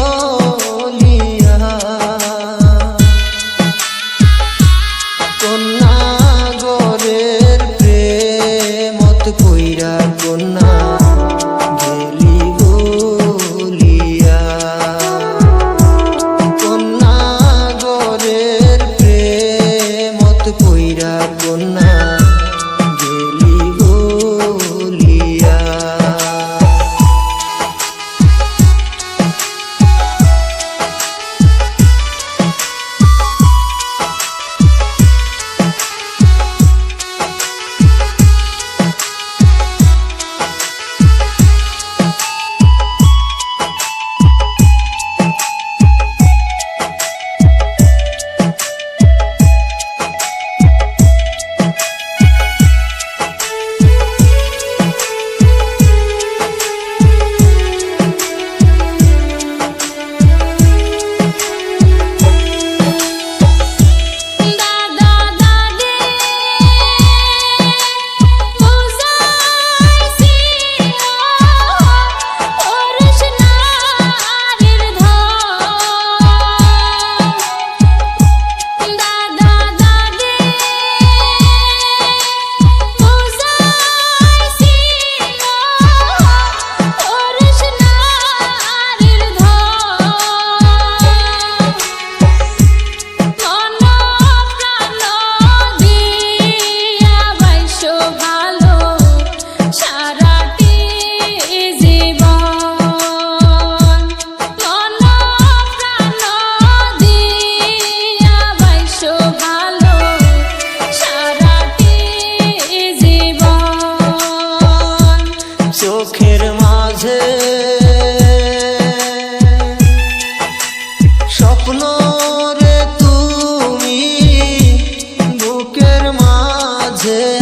টলিয়া কন্যা গরের প্রেমত কইরা Yeah.